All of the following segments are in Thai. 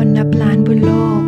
คนนับล้านบนโลก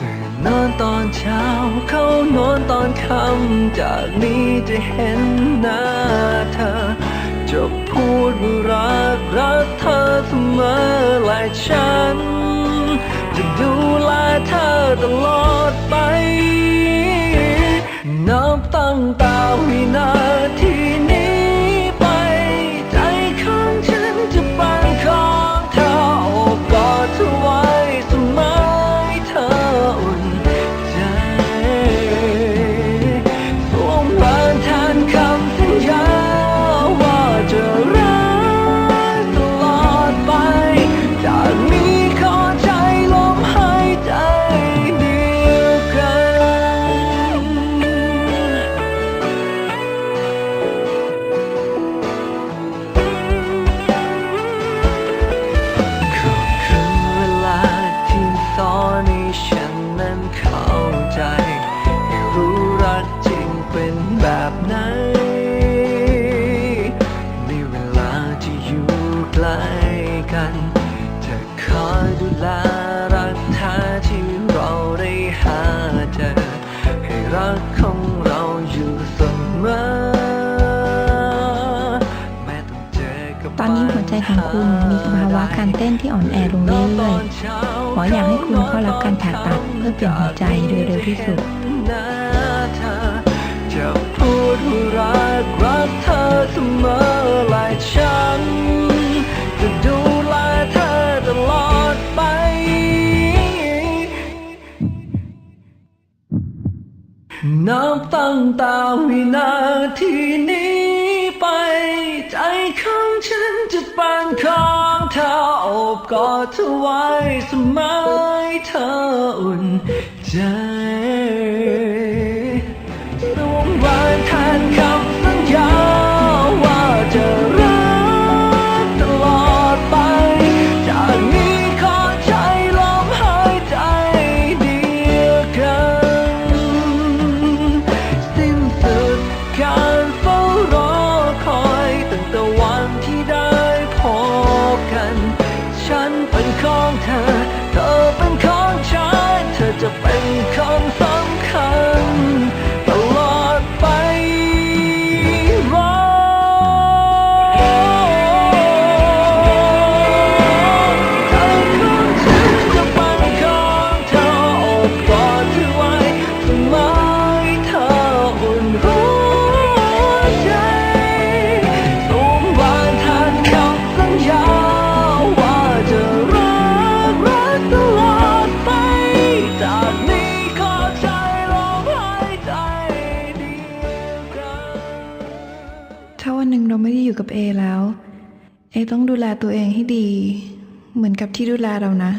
ตื่นนอนตอนเช้า เข้านอนตอนค่ำจากนี้จะเห็นหน้าเธอ จะพูดว่ารักรักเธอเสมอและฉัน จะดูแลเธอตลอดไป นับตั้งแต่ กัน จะคอยดูแลรักแท้ที่เราได้หาเจอ ให้รักของเราอยู่เสมอตอนนี้หัวใจของคุณมีภาวะการเต้นที่อ่อนแอลงเรื่อยๆหมออยากให้คุณเข้ารับการผ่าตัดเพื่อเปลี่ยนหัวใจโดยเร็วที่สุดจะพูดรักรักเธอเสมอและฉั นับตั้งตาวินาทีนี้ไป ใจของฉันจะปานของเธออบกอดเธอไว้สมัยเธออุ่นใจ เราไม่ได้อยู่กับเอแล้ว เอต้องดูแลตัวเองให้ดี เหมือนกับที่ดูแลเรานะ